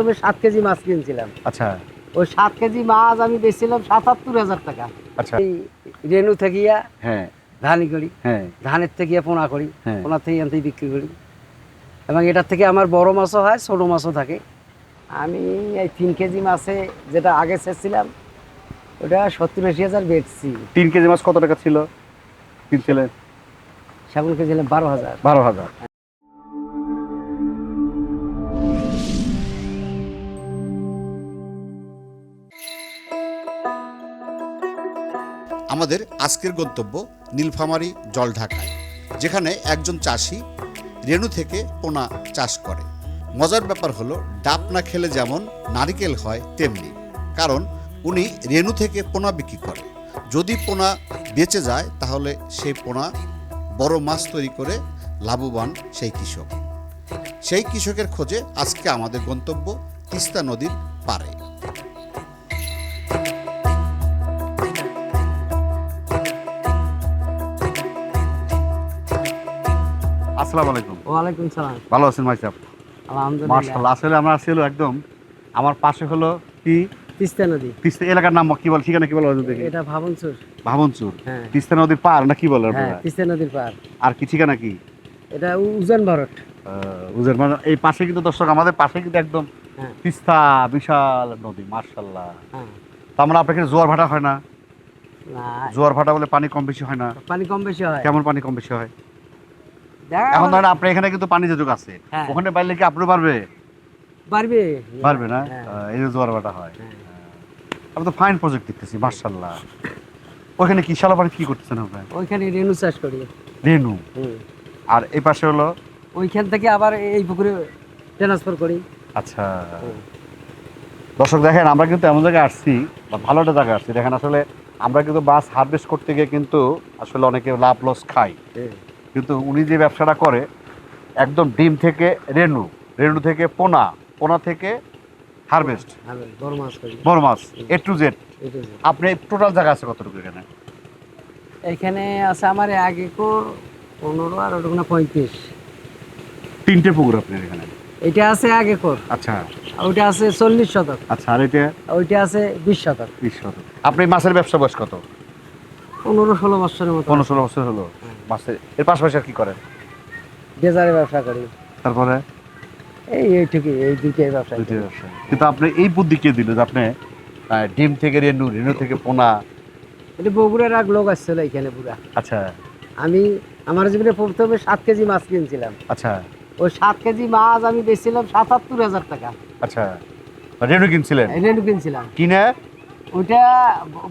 তবে সাত কেজি মাছ কিনছিলাম। আচ্ছা। ওই সাত কেজি মাছ আমি বেচছিলাম সাতাত্তর হাজার টাকা। আচ্ছা। এই রেনু থেকিয়া হ্যাঁ। করি। হ্যাঁ। ধানের পোনা করি। হ্যাঁ। পোনা থেকে বিক্রি করি। এবং এটার থেকে আমার বড় মাছও হয় ছোটো মাছও থাকে। আমি এই তিন কেজি মাছে যেটা আগে ছেড়ছিলাম ওটা সত্তর আশি হাজার বেচছি। তিন কেজি মাছ কত টাকা ছিল? কিনছিলেন? সেমন কেজি বারো হাজার। বারো হাজার। আমাদের আজকের গন্তব্য নীলফামারী জলঢাকায় যেখানে একজন চাষি রেণু থেকে পোনা চাষ করে। মজার ব্যাপার হলো, ডাব না খেলে যেমন নারিকেল হয়, তেমনি। কারণ উনি রেণু থেকে পোনা বিক্রি করে। যদি পোনা বেঁচে যায়, তাহলে সেই পোনা বড় মাছ তৈরি করে লাভবান সেই কৃষক। সেই কৃষকের খোঁজে আজকে আমাদের গন্তব্য তিস্তা নদীর পাড়ে। আসসালামু আলাইকুম। ওয়ালাইকুম সালাম। ভালো আছেন ভাই সাহেব? আলহামদুলিল্লাহ। আসলে আমরা ছিল একদম আমার পাশে হলো কি? তিস্তা নদী। তিস্তা এলাকার নাম কি বল ঠিকানা কি বল দেখি? এটা ভাবনচুর। ভাবনচুর। হ্যাঁ। তিস্তা নদীর পার না কি বলে হ্যাঁ আপনারা তিস্তা নদীর পার আর কি ঠিকানা কি? এটা উজান ভারত। মানে এই পাশে কিন্তু দর্শক আমাদের পাশে কিন্তু একদম হ্যাঁ। তিস্তা বিশাল নদী মার্শাল্লাহ হ্যাঁ। তার মানে আপনার জোয়ার ভাটা হয় না? জোয়ার ভাটা বলে পানি কম বেশি হয় না? পানি কম বেশি হয়। কেমন পানি কম বেশি হয়? এখন ধরেন আপনার এখানে কিন্তু পানি যোগাযোগ আছে। হ্যাঁ। ওখানে বাইলে কি আপনি পারবে পারবে পারবে না? হ্যাঁ। এই যে জোয়ার ভাটা হয়। হ্যাঁ। আমি তো ফাইন প্রজেক্ট দেখতেছি মার্শাল্লাহ ওখানে কি শালাবাড়ি কি করতেছেন আপনার ওইখানে রেনু চাষ করি। রেনু? আর এই পাশে হলো? ওইখান থেকে আবার এই পুকুরে ট্রান্সফার করি। আচ্ছা। দর্শক দেখেন আমরা কিন্তু এমন জায়গায় আসছি বা ভালো একটা জায়গায় আসছি। দেখেন আসলে আমরা কিন্তু মাছ হারভেস্ট করতে গিয়ে কিন্তু আসলে অনেকে লাভ লস খাই কিন্তু উনি যে ব্যবসাটা করে একদম ডিম থেকে রেনু রেনু থেকে পোনা পোনা থেকে হারভেস্ট বড় মাছ করি। বড় মাছ এ টু জেড আপনি টোটাল জায়গা আছে কতটুকু এখানে? এখানে আছে আমার এক একর পনেরো আর ওটা পঁয়ত্রিশ। তিনটে পুকুর আপনার এখানে? এটা আছে এক একর। আচ্ছা। আর ওইটা আছে চল্লিশ শতক। আচ্ছা আর এটা? ওইটা আছে বিশ শতক। বিশ শতক। আপনি মাছের ব্যবসা বয়স কত? পনেরো ষোলো বছরের মতো। পনেরো ষোলো বছর হলো। মাছের এর পাশাপাশি আর কি করেন? ডেজারে ব্যবসা করি। তারপরে? এই এইটুকুই এই দুইটাই ব্যবসা করি। দুইটাই ব্যবসা। কিন্তু আপনি এই বুদ্ধি কে দিল যে আপনি আহ, ডিম থেকে রেনু রেনু থেকে পোনা? এটা বগুড়ার এক লোক আসছিল এখানে পুরা। আচ্ছা। আমি আমার জীবনে প্রথমে সাত কেজি মাছ কিনছিলাম। আচ্ছা। ওই সাত কেজি মাছ আমি বেচছিলাম সাতাত্তর হাজার টাকা। আচ্ছা। রেনু কিনছিলেন? রেনু কিনছিলাম। কিনে? ওইটা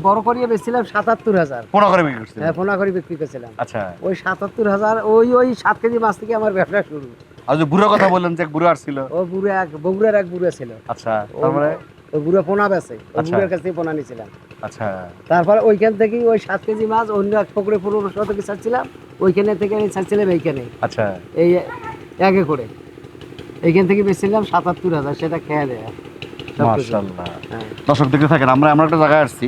বড় করিয়ে বেচছিলাম সাতাত্তর হাজার। পোনা করে বিক্রি করছিলেন? হ্যাঁ পোনা করে বিক্রি করছিলাম। আচ্ছা। ওই সাতাত্তর হাজার ওই ওই সাত কেজি মাছ থেকে আমার ব্যবসা শুরু। আর যে বুড়ো কথা বললেন যে বুড়ো ও বুড়ো এক বগুড়ার এক বুড়ো ছিল। আচ্ছা তারপরে ওই বুড়ো পোনা বেছে ওই আচ্ছা। বুড়োর কাছ থেকে পোনা নিয়েছিলাম। আচ্ছা। তারপরে ওইখান থেকেই ওই সাত কেজি মাছ অন্য এক পুকুরে পনেরো শতকে ছাড়ছিলাম ওইখানে থেকে আমি ছাড়ছিলাম এইখানে। আচ্ছা। এই একে করে এইখান থেকে বেচছিলাম সাতাত্তর হাজার সেটা খেয়ে দেয়। মাশাআল্লাহ। দর্শক দেখতে থাকেন আমরা এমন একটা জায়গায় আসছি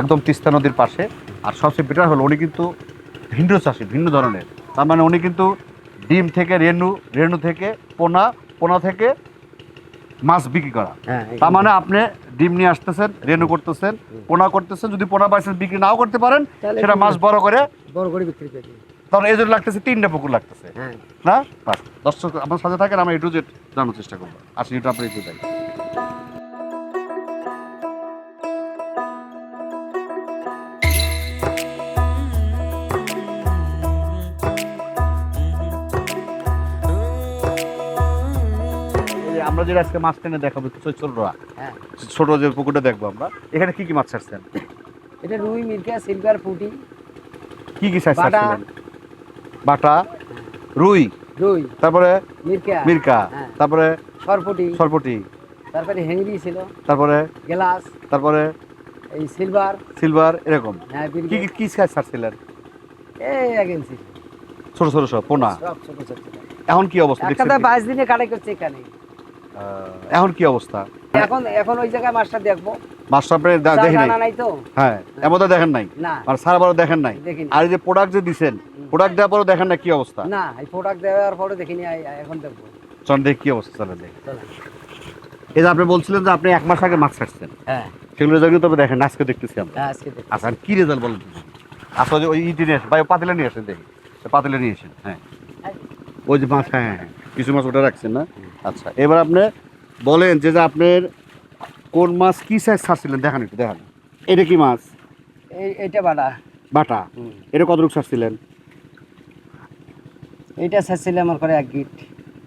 একদম তিস্তা নদীর পাশে। আর সবচেয়ে বেটার হলো উনি কিন্তু ভিন্ন চাষি ভিন্ন ধরনের। তার মানে উনি কিন্তু ডিম থেকে রেনু রেনু থেকে পোনা পোনা থেকে মাছ বিক্রি করা। হ্যাঁ তার মানে আপনি ডিম নিয়ে আসতেছেন রেনু করতেছেন পোনা করতেছেন যদি পোনা বাইসেন্স বিক্রি নাও করতে পারেন সেটা মাছ বড় করে বড় করে বিক্রি করি তখন এই জন্য লাগতেছে তিনটা পুকুর লাগতেছে। হ্যাঁ। না? দর্শক আমার সাথে থাকেন আমরা একটু জেড জানার চেষ্টা করব। আসি এটা আপনি একটু আমরা যেটা আজকে মাছ টেনে দেখাবো ছোট ছোটরা। হ্যাঁ। ছোট যে পুকুরটা দেখব আমরা। এখানে কি কি মাছ ছাড়ছেন? এটা রুই মির্কা সিলভার পুটি। কি কি সাইজ। ছাড়ছিলেন বাটা রুই রুই তারপরে মির্কা মিরকা হ্যাঁ। তারপরে সরপুটি। সরপটি। তারপরে হেংরি ছিল। তারপরে গ্লাস। তারপরে এই সিলভার। সিলভার এরকম। হ্যাঁ কি কি কি সাইজ ছাড়ছিলেন? এই এগেন্সি ছোট ছোট সব পোনা। সব ছোট ছোট। এখন কি অবস্থা দেখছেন? কি? বাইশ দিনে কাটাই করছে এখানে। এখন কি অবস্থা? এখন এখন ওই জায়গায় মাছটা দেখব। আপনি দেখেন নাই? তো। হ্যাঁ দেখেন নাই? আর সারাবারও দেখেন নাই? আর এই যে প্রোডাক্ট যে দিছেন প্রোডাক্ট দেওয়ার পরও দেখেন না কি অবস্থা? না এই প্রোডাক্ট দেওয়ার পরে দেখিনি এখন দেখব। চল দেখ কি অবস্থা চলে দেখ। এই যে আপনি বলছিলেন যে আপনি এক মাস আগে মাছ ছাড়ছেন হ্যাঁ। সেগুলো কিন্তু তবে দেখেন আজকে দেখতেছি আমরা। হ্যাঁ আজকে আচ্ছা কি রেজাল্ট বলেন তো? আচ্ছা ওই যে ওই ইটি নিয়ে আসেন ওই পাতিলা নিয়ে আসেন দেখি। পাতিলা নিয়ে আসেন হ্যাঁ। ওই যে মাছ হ্যাঁ হ্যাঁ হ্যাঁ। কিছু মাছ ওটা রাখছেন না? আচ্ছা এবার আপনি বলেন যে আপনার কোন মাছ কি সাইজ ছাড়ছিলেন? দেখান একটু দেখান। এটা কি মাছ? এই এইটা বাটা। বাটা? এটা কত রূপ ছাড়ছিলেন? এইটা ছাড়ছিলাম আমার করে এক গিট।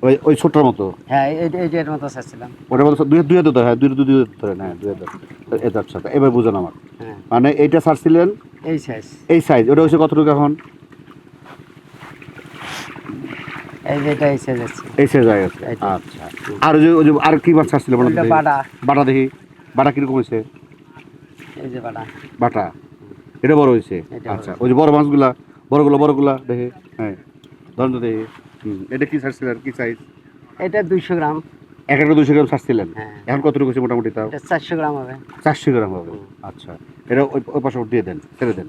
ওই ওই ছোট্টোর মতো? হ্যাঁ এইটা এইটার মতো ছাড়ছিলাম। ওটা মতো দুই দুই হাতে হ্যাঁ দুই দুই দুই হাতে ধরে হ্যাঁ দুই হাতে এটা আচ্ছা আচ্ছা, এবার বুঝুন আমার। হ্যাঁ। মানে এইটা ছাড়ছিলেন এই সাইজ এই সাইজ ওটা হচ্ছে কতটুকু এখন? আছে। এইটা। আচ্ছা। আর ওই যে ওই যে আর কি মাছ? বাটা। বাটা দেখি। বাটা কীরকম হয়েছে? এই যে বাটা। বাটা। এটা বড় হয়েছে? আচ্ছা ওই যে বড় মাছগুলা। বড়গুলো বড়গুলা দেখি। হ্যাঁ। ধরুন তো দেখি। এটা কি ছাড়ছিলেন কি সাইজ এটা দুইশো গ্রাম। এক একটা দুশো গ্রাম ছাড়ছিলেন হ্যাঁ। এখন কতটুকু হয়েছে মোটামুটি তাও? চারশো গ্রাম হবে। চারশো গ্রাম হবে। আচ্ছা। এটা ওই ওই পাশে দিয়ে দেন ছেড়ে দেন।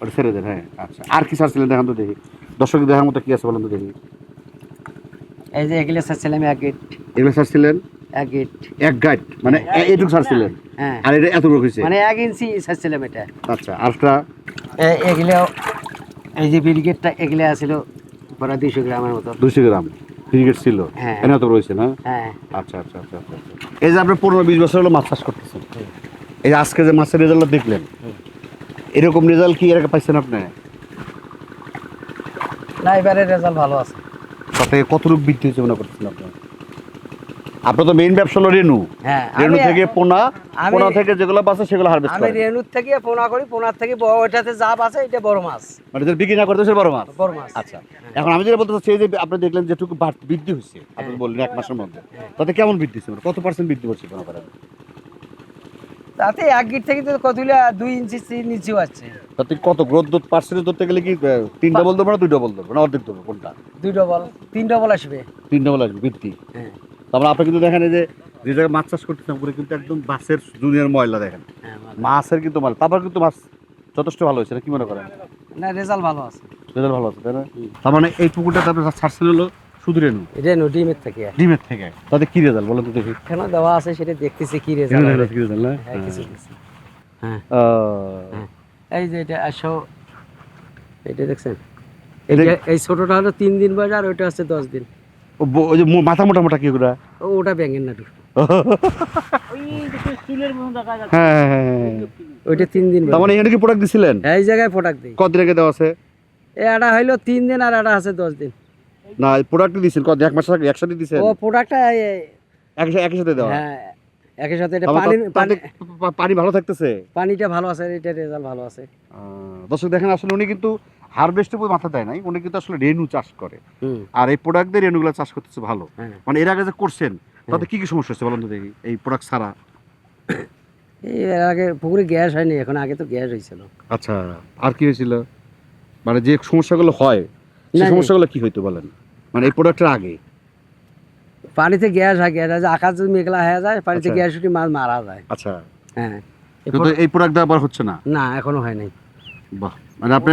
ওটা ছেড়ে দেন হ্যাঁ। আচ্ছা। আর কি ছাড়ছিলেন দেখান তো দেখি। দর্শক দেখার মতো কি আছে বলেন তো দেখি। এই যে এগুলো ছাড়ছিলাম এক গিট এগুলো ছাড়ছিলেন? এক গিট এক গাইড মানে এ- এইটুকু ছাড়ছিলেন? হ্যাঁ। আর এটা এতটুকু হয়েছে? মানে এক ইঞ্চি ছাড়ছিলাম এটা। আচ্ছা আরটা? এগুলো এই যে বিরিগেটটা এগুলো দুইশো গ্রামের মতো। দুশো গ্রাম। ছিল? হ্যাঁ। এনে তো রয়েছে না? হ্যাঁ। আচ্ছা আচ্ছা আচ্ছা আচ্ছা আচ্ছা। এই যে আপনি পনেরো বিশ বছর হলো মাছ চাষ করতেছেন। এই যে আজকে যে মাছের রেজাল্ট দেখলেন এরকম রেজাল্ট কি এর আগে পাইছেন আপনি? না এবারে রেজাল্ট ভালো আছে। তাতে কতটুকু বৃদ্ধি হয়েছে মনে করছেন আপনি? আপনার তো মেইন ব্যবসা হলো রেনু হ্যাঁ রেনু থেকে পোনা পোনা থেকে যেগুলো বাঁচে সেগুলো হারভেস্ট আমি করে রেনুর থেকে পোনা করি পোনার থেকে বড় ওইটাতে যা আছে এটা বড় মাছ। মানে যেটা বিক্রি না করতে সে বড় মাছ? বড় মাছ। আচ্ছা এখন আমি যেটা বলতে চাচ্ছি যে আপনি দেখলেন যেটুকু বৃদ্ধি হচ্ছে আপনি হ্যাঁ। বললেন এক মাসের মধ্যে তাতে কেমন বৃদ্ধি হচ্ছে মানে কত পার্সেন্ট বৃদ্ধি করছে মনে করেন? তাতে এক গিট থেকে তো কতগুলা দুই ইঞ্চি তিন ইঞ্চিও আছে। তাতে কত গ্রোথ দোধ পার্সেন্টেজ ধরতে গেলে কি তিন ডবল দেবো না দুই ডবল দেবো না অর্ধেক দেবো কোনটা? দুই ডবল তিন ডবল আসবে। তিন ডবল আসবে বৃদ্ধি হ্যাঁ। তারপরে আপনি কিন্তু দেখেন এই যে যে জায়গায় মাছ চাষ করতেছেন ওপরে কিন্তু একদম মাছের দুনিয়ার ময়লা দেখেন। হ্যাঁ মাছের কিন্তু ময়লা। তারপর কিন্তু মাছ যথেষ্ট ভালো হয়েছে না কি মনে করেন? না রেজাল্ট ভালো আছে। রেজাল্ট ভালো আছে তাই না? তার মানে এই পুকুরটা তারপরে ছাড়ছিল হলো শুধু রেনু? রেনু ডিমের থেকে। ডিমের থেকে। তাতে কি রেজাল্ট বলেন তো দেখি। কেন দেওয়া আছে সেটা দেখতেছি কি রেজাল্ট কি রেজাল্ট না? হ্যাঁ কিছু কিছু হ্যাঁ। এই যে এটা আসো। এটা দেখছেন? এই ছোটটা হলো তিন দিন বয়স আর ওইটা হচ্ছে দশ দিন। ওই যে মাথা মোটা মোটা কি ওগুলা? ও ওটা ব্যাঙের নাটু হ্যাঁ হ্যাঁ হ্যাঁ, হ্যাঁ। ওইটা তিন দিন তার। মানে এখানে কি প্রোডাক্ট দিছিলেন? এই জায়গায় প্রোডাক্ট দিই। কত আগে দেওয়া আছে? এ এটা হইল তিন দিন আর এটা আছে দশ দিন। না প্রোডাক্ট দিছেন। কত এক মাস আগে একসাথে দিছেন? ও প্রোডাক্টটা একই একই সাথে দেওয়া? হ্যাঁ একই সাথে এটা পানি পানি পানি ভালো থাকতেছে? পানিটা ভালো আছে এটা রেজাল্ট ভালো আছে। দর্শক দেখেন আসলে উনি কিন্তু হারভেস্টের উপর মাথা দেয় নাই উনি কিন্তু আসলে রেনু চাষ করে। আর এই প্রোডাক্ট দিয়ে রেনুগুলো চাষ করতেছে ভালো। হ্যাঁ। মানে এর আগে যে করছেন তাতে কি কি সমস্যা হচ্ছে বলুন তো দেখি এই প্রোডাক্ট ছাড়া? এই এর আগে পুকুরে গ্যাস হয়নি এখন আগে তো গ্যাস হয়েছিল। আচ্ছা আর কি হয়েছিল? মানে যে সমস্যাগুলো হয় সেই। সমস্যাগুলো কি হইতো বলেন? মানে এই প্রোডাক্টের আগে? পানিতে গ্যাস হয় গ্যাস আছে আকাশ যদি মেঘলা হয়ে যায় পানিতে আচ্ছা। গ্যাস উঠে মাছ মারা যায়। আচ্ছা। হ্যাঁ। এই কিন্তু এই প্রোডাক্ট আবার হচ্ছে না? না এখনও হয় নাই। বাহ মানে আপনি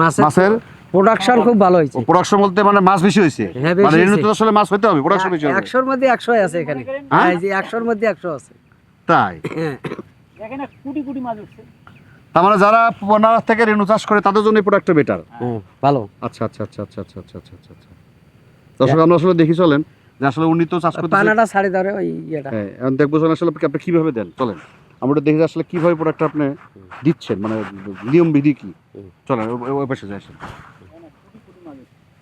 মাছের মাছের প্রোডাকশন খুব ভালো হয়েছে। প্রোডাকশন বলতে মানে মাছ বেশি হয়েছে? হ্যাঁ, মানে হয়েছে। তো আসলে মাছ হইতে হবে প্রোডাকশন বেশি হবে। একশোর মধ্যে একশো আছে এখানে। হ্যাঁ? এই যে একশোর মধ্যে একশো আছে। তাই? হ্যাঁ। তার মানে যারা পোনার থেকে রেনু চাষ করে তাদের জন্য এই প্রোডাক্টটা বেটার ভালো। আচ্ছা আচ্ছা আচ্ছা আচ্ছা আচ্ছা আচ্ছা আচ্ছা আচ্ছা। আচ্ছা দর্শক আমরা আসলে দেখি চলেন। যে আসলে উনি তো চাষ করতে পানাটা ছাড়ি ধরে ওই ইয়েটা। হ্যাঁ এখন দেখব আসলে আপনি কীভাবে দেন? চলেন। আমরা দেখি আসলে কীভাবে প্রোডাক্টটা আপনি দিচ্ছেন। মানে নিয়ম বিধি কি। চলেন ওই- পাশে যাই আসেন।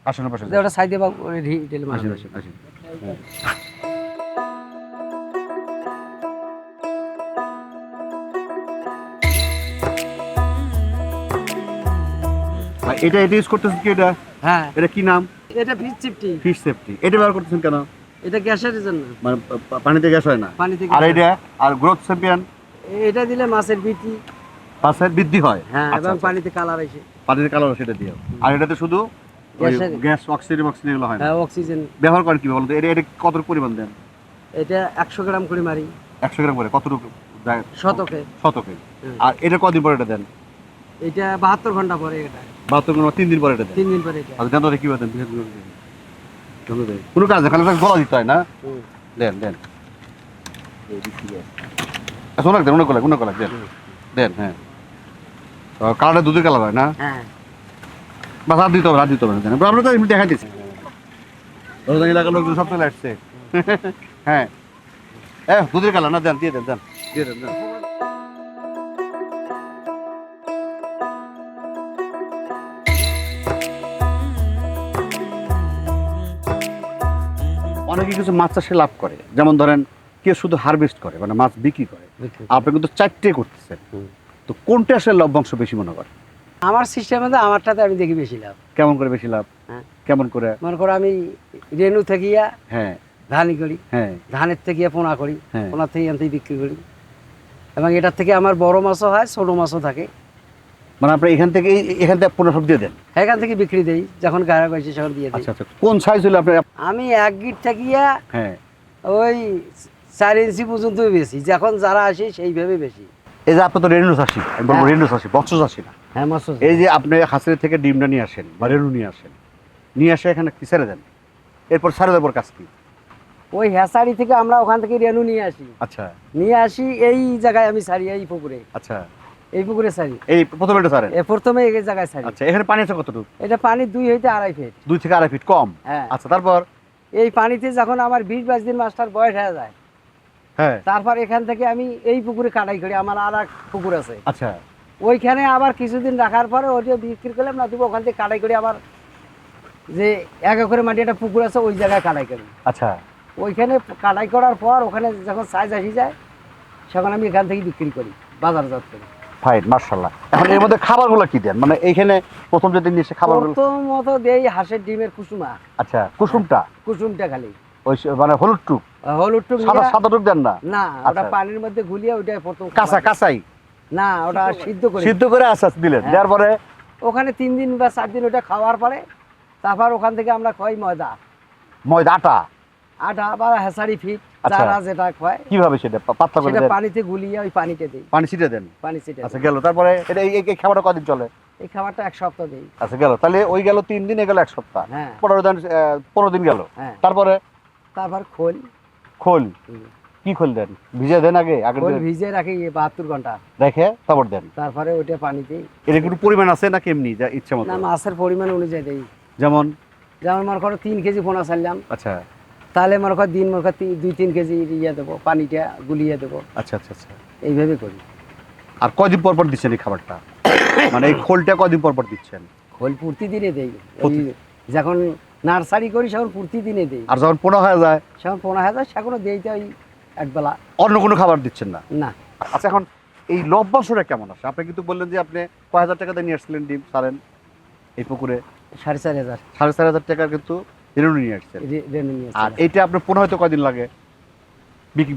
আসেন পাশে ওটা সাইডে বা আসেন আসেন আসেন। এটা এটা ইউজ করতেছেন কি এটা? হ্যাঁ। এটা কি নাম? এটা ফিস চিপটি ফিশ সেফটি এটা ব্যবহার করতেছেন কেন? এটা গ্যাসের জন্য। মানে পানিতে গ্যাস হয় না? পানি থেকে আর এটা আর গ্রোথ চ্যাম্পিয়ন এটা দিলে মাছের বিটি পাশের বৃদ্ধি হয়? হ্যাঁ আচ্ছা, এবং আচ্ছা। পানিতে কালার আসে। পানিতে কালার সেটা দিয়ে আর এটাতে শুধু গ্যাস অক্সিজেন অক্সিজেন এগুলো হয় হ্যাঁ অক্সিজেন ব্যবহার করেন কি বলুন তো এটা এটা কত পরিমাণ দেন? এটা একশো গ্রাম করে মারি। একশো গ্রাম করে কতটুকু? শতকে। শতকে। আর এটা কদিন পরে এটা দেন? এটা বাহাত্তর ঘণ্টা পরে এটা। বাহাত্তর তিন দিন পরে এটা তিন দিন পরে আচ্ছা জানতো কি দেন। কোনো কাজ খালি গলা দিতে হয় না? দেন দেন। আচ্ছা অনেক দেন কলাক কলাক দেন। দেন হ্যাঁ। কালারটা দুধের কালার হয় না? হ্যাঁ। বাস আর দিতে হবে আর দিতে হবে না আমরা তো এমনি দেখাই দিচ্ছি। এলাকার লোকজন সব চলে আসছে। হ্যাঁ। হ্যাঁ দুধের কালার না? দেন দিয়ে দেন দেন। দিয়ে দেন দেন। অনেকে কিছু মাছ চাষে লাভ করে। যেমন ধরেন কেউ শুধু হারভেস্ট করে মানে মাছ বিক্রি করে। আপনি কিন্তু চারটে করতেছেন। তো কোনটা আসলে লভ্যাংশ বেশি মনে করে আমার সিস্টেমে তো আমারটাতে আমি দেখি বেশি লাভ। কেমন করে বেশি লাভ? হ্যাঁ। কেমন করে? মনে করো আমি রেনু থেকিয়া হ্যাঁ। ধানই করি। হ্যাঁ। ধানের থেকে পোনা করি। হ্যাঁ। পোনা থেকে বিক্রি করি। এবং এটার থেকে আমার বড় মাছও হয় ছোট মাছও থাকে। মানে আপনি এখান থেকে এখান থেকে পনেরো সব দিয়ে দেন? এখান থেকে বিক্রি দেই যখন গ্রাহক হয়েছে তখন দিয়ে আচ্ছা আচ্ছা। কোন সাইজ হলে আপনি আমি এক গিট থাকিয়া হ্যাঁ। ওই চার ইঞ্চি পর্যন্ত বেশি যখন যারা আসে সেইভাবে বেশি এই যে আপনি তো রেনু চাষি বলব হ্যাঁ। রেনু চাষি বংশ চাষি না। হ্যাঁ মাছ এই যে আপনি হাঁসের থেকে ডিমটা নিয়ে আসেন বা রেনু নিয়ে আসেন নিয়ে আসে এখানে কি ছেড়ে দেন? এরপর ছেড়ে দেওয়ার কাজ কি? ওই হেসারি থেকে আমরা ওখান থেকে রেনু নিয়ে আসি। আচ্ছা। নিয়ে আসি এই জায়গায় আমি সারি এই পুকুরে। আচ্ছা। এই পুকুরে সারি এই প্রথমে এটা এ প্রথমে এই জায়গায় সারি আচ্ছা এখানে পানি আছে কতটুকু? এটা পানি দুই হইতে আড়াই ফিট। দুই থেকে আড়াই ফিট কম? হ্যাঁ। আচ্ছা তারপর? এই পানিতে যখন আমার বিশ বাইশ দিন মাছটার বয়স হয়ে যায় হ্যাঁ। তারপর এখান থেকে আমি এই পুকুরে কাটাই করি আমার আর এক পুকুর আছে। আচ্ছা। ওইখানে আবার কিছুদিন রাখার পরে ওইটা বিক্রি করলাম না তবু ওখান থেকে কাটাই করি আবার যে এক একরে মাটি একটা পুকুর আছে ওই জায়গায় কাটাই করি। আচ্ছা। ওইখানে কাটাই করার পর ওখানে যখন সাইজ আসি যায় তখন আমি এখান থেকে বিক্রি করি বাজারজাত করি। ফাইন মার্শাল্লাহ এখন এর মধ্যে খাবারগুলো কি দেন? মানে এইখানে প্রথম যেদিন এসে খাবারগুলো প্রথমত দেই হাঁসের ডিমের কুসুমা। আচ্ছা কুসুমটা? কুসুমটা খালি। ওই মানে হলুদ টুক? হলুদ টুক সাদা সাদা টুক দেন না? না ওটা আচ্ছা। পানির মধ্যে গুলিয়ে ওইটা প্রথম কাঁচা কাঁচাই? না ওটা সিদ্ধ করে সিদ্ধ করে আস্তে আস্তে দিলেন। হ্যাঁ। দেওয়ার পরে? ওখানে তিন দিন বা চার দিন ওটা খাওয়ার পরে তারপর ওখান থেকে আমরা খাই ময়দা। ময়দা আটা? আটা বা হেসারি ফিট। আচ্ছা। যেটা খায় কীভাবে সেটা পাতলা করে সেটা পানিতে গুলিয়ে ওই পানিতে দিই। পানি ছিটে দেন? পানি ছিটে আচ্ছা গেল। তারপরে এটা এই এই খাবারটা কদিন চলে? এই খাবারটা এক সপ্তাহ দিই। আচ্ছা গেল। তাহলে ওই গেল তিন দিন গেল এক সপ্তাহ। হ্যাঁ। পনেরো দিন পনেরো দিন গেল। হ্যাঁ। তারপরে? তারপর খোল। খোল? কি খোল দেন? ভিজে দেন আগে? আগে খোল ভিজে রাখি বাহাত্তর ঘণ্টা। রেখে তারপর দেন? তারপরে ওইটা পরিমাণ আছে না কেমনি যা ইচ্ছে মতো? না মাছের পরিমাণ অনুযায়ী দিই। যেমন? যেমন মনে করো তিন কেজি পোনা ছাড়লাম। আচ্ছা। তাহলে মনে করো দিন মনে করো দুই তিন কেজি ইয়ে দেবো পানিটা গুলিয়ে দেবো। আচ্ছা আচ্ছা আচ্ছা। এইভাবে করি। আর কদিন পর পর দিচ্ছেন এই খাবারটা? মানে এই খোলটা কদিন পর পর দিচ্ছেন? খোল পূর্তি দিনে দেই। যখন নার্সারি করি সেখন পূর্তি দিনে দেই। আর যখন পোনা হয়ে যায়? সেখন পনেরো হাজার সেখনও দেইতে ওই একবেলা। অন্য কোনো খাবার দিচ্ছেন না? না। আচ্ছা এখন এই লভ্যাংশটা কেমন আছে? আপনি কিন্তু বললেন যে আপনি কয় হাজার টাকা দিয়ে নিয়ে আসছিলেন ডিম সারেন এই পুকুরে? সাড়ে চার হাজার। সাড়ে চার হাজার টাকার কিন্তু রেনু নিয়ে আসছেন? রেনু নিয়ে আর এইটা আপনার পনেরো হয়তো কয়দিন লাগে?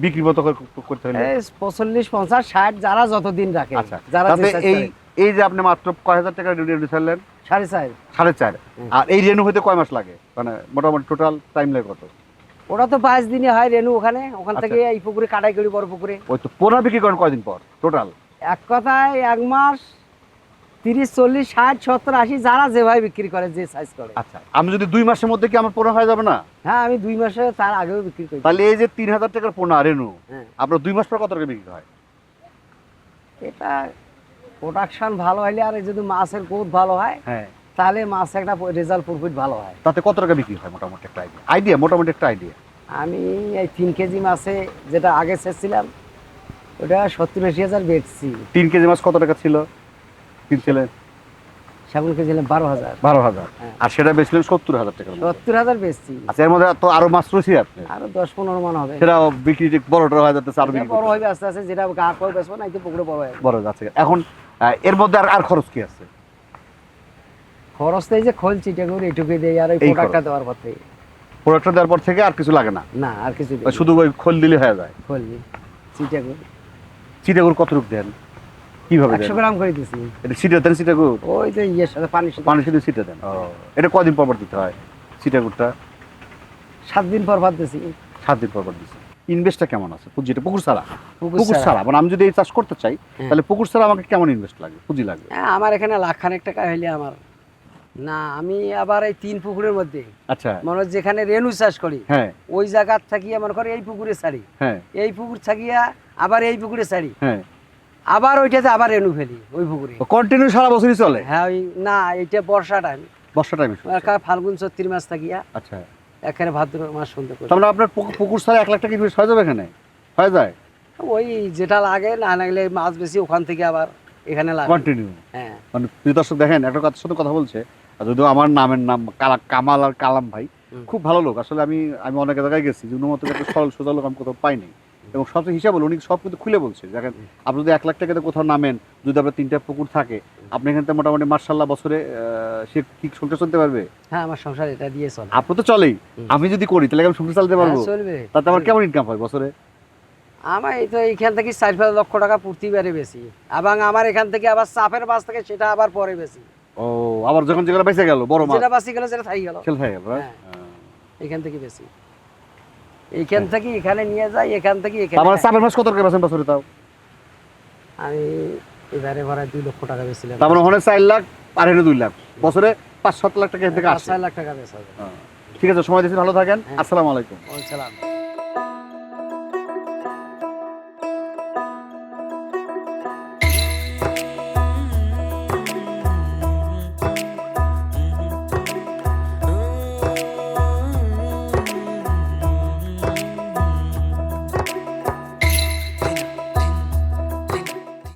বিক্রি মতো করতে হলে? পঁচল্লিশ পঞ্চাশ ষাট যারা যতদিন রাখে আচ্ছা। যারা এই। এই যে আপনি মাত্র কয় হাজার টাকা রেনু ছাড়লেন সাড়ে চার। সাড়ে চার। আর এই রেনু হইতে কয় মাস লাগে? মানে মোটামুটি টোটাল টাইম লাগে কত? ওটা তো পাঁচ দিনে হয় রেনু ওখানে। ওখান আচ্ছা। থেকে এই পুকুরে কাটাই করি বড় পুকুরে। ওই তো পোনা বিক্রি করেন কয়দিন পর? টোটাল এক কথায় এক মাস তিরিশ চল্লিশ ষাট সত্তর আশি যারা যেভাবে বিক্রি করে যে সাইজ করে। আচ্ছা আমি যদি দুই মাসের মধ্যে কি আমার পোনা হয়ে যাবে না? হ্যাঁ আমি দুই মাসে তার আগেও বিক্রি করি। তাহলে এই যে তিন হাজার টাকার পোনা রেনু হ্যাঁ। আপনার দুই মাস পর কত টাকা বিক্রি হয়? এটা প্রোডাকশন ভালো হলে আর এই যদি মাছের গ্রোথ ভালো হয় হ্যাঁ। তাহলে মাছ একটা রেজাল্ট প্রফিট ভালো হয়। তাতে কত টাকা বিক্রি হয় মোটামুটি একটা আইডিয়া আইডিয়া মোটামুটি একটা আইডিয়া আমি এই তিন কেজি মাছে যেটা আগে ছেড়ছিলাম ওটা সত্তর আশি হাজার বেচছি। তিন কেজি মাছ কত টাকা ছিল? কিনছিলেন? নিলাম বারো হাজার। বারো হাজার। হ্যাঁ। আর সেটা বেচলেন সত্তর হাজার মতো। সত্তর হাজার বেচছি। আচ্ছা এর মধ্যে তো আরও মাছ রয়েছে আপনি আরও দশ পনেরো মান হবে। সেটা বিক্রি বড়টা হয়ে যাচ্ছে আরও বিক্রি বড় হবে আস্তে আস্তে যেটা গা করে বেচবো না পুকুরে বড় হবে বড় যাচ্ছে। এখন এর মধ্যে আর আর খরচ কি আছে? খরচ তো এই যে খোল চিটে করে এটুকুই দেয় আর ওই প্রোডাক্টটা দেওয়ার পর থেকে প্রোডাক্টটা দেওয়ার পর থেকে আর কিছু লাগে না? না আর কিছু শুধু ওই খোল দিলে হয়ে যায়। খোল চিটে করে চিটাগুড় কত রূপ দেন? কীভাবে দেন? একশো গ্রাম করে দিছি এটা সিটে দেন সিটাগুড় ওই যে ইয়ের সাথে পানির সাথে। শুধু সিটে দেন। এটা কদিন পর পর দিতে হয় সিটাগুড়টা সাত দিন পর ভাত দিছি সাত দিন পর পর দিচ্ছে ইনভেস্টটা কেমন আছে? পুঁজিটা পুকুর ছাড়া? পুকুর ছাড়া। মানে আমি যদি এই চাষ করতে চাই হ্যাঁ। তাহলে পুকুর ছাড়া আমাকে কেমন ইনভেস্ট লাগবে পুঁজি লাগবে? হ্যাঁ আমার এখানে লাখ খানেক টাকা হইলে আমার। না আমি আবার এই তিন পুকুরের মধ্যে। আচ্ছা। মনে যেখানে রেণু চাষ করি হ্যাঁ। ওই জায়গার থাকিয়া মনে করে এই পুকুরে ছাড়ি। হ্যাঁ। এই পুকুর থাকিয়া আবার এই পুকুরে ছাড়ি। হ্যাঁ। আবার ওইটাতে আবার রেণু ফেলি ওই পুকুরে। কন্টিনিউ সারা বছরই চলে? হ্যাঁ ওই না এইটা বর্ষা টাইম বর্ষা টাইমে ফাল্গুন চত্রিশ মাস থাকিয়া আচ্ছা। এখানে ভাদ্র মাস সুন্দর করে মানে আপনার পুকুর- ছাড়া এক লাখ টাকা ইনভেস্ট হয়ে যাবে এখানে? হয়ে যায়? ওই যেটা লাগে না লাগলে মাছ বেশি ওখান থেকে আবার এখানে লাগে। কন্টিনিউ হ্যাঁ। মানে প্রিয় দর্শক দেখেন একটা কথার সাথে কথা বলছে। যদিও আমার নামের নাম কালা কামাল আর কালাম ভাই খুব ভালো লোক। আসলে আমি আমি অনেক জায়গায় গেছি যে মতো একটা সরল সোজা লোক আমি কোথাও পাইনি এবং সবচেয়ে হিসাব হলো উনি সব কিন্তু খুলে বলছে। দেখেন আপনি যদি এক লাখ টাকাতে কোথাও নামেন যদি আপনার তিনটা পুকুর থাকে আপনি এখান থেকে মোটামুটি মার্শাল্লাহ বছরে সে কি সংসার চলতে পারবে? হ্যাঁ আমার সংসার এটা দিয়ে চলে। আপনার তো চলেই। আমি যদি করি তাহলে আমি সংসার চালাতে পারব? হ্যাঁ, চলবে। তাতে আমার কেমন ইনকাম হয় বছরে? আমার এই তো এইখান থেকে চার পাঁচ লক্ষ টাকা প্রতিবারে বেশি। এবং আমার এখান থেকে আবার চাপের বাস থেকে সেটা আবার পরে বেশি। ও আবার যখন যেগুলো বেঁচে গেল বড় মাছ যেটা বাঁচি গেল সেটা থাকি গেল। খেল হয়ে গেল হ্যাঁ। এখান থেকে বেশি। এইখান থেকে এখানে নিয়ে যাই এখান থেকে এখানে আমার সাপের মাছ কত টাকা বেচেন বছরে তাও? আমি এবারে ভরায় দুই লক্ষ টাকা বেছিলাম তার মানে ওখানে চার লাখ আর এখানে দুই লাখ। বছরে পাঁচ সাত লাখ টাকা এখান থেকে আসছে। আসে ছয় লাখ টাকা বেচা ঠিক আছে সময় দিয়েছেন ভালো থাকেন। হ্যাঁ। আসসালামু আলাইকুম। বলছিলাম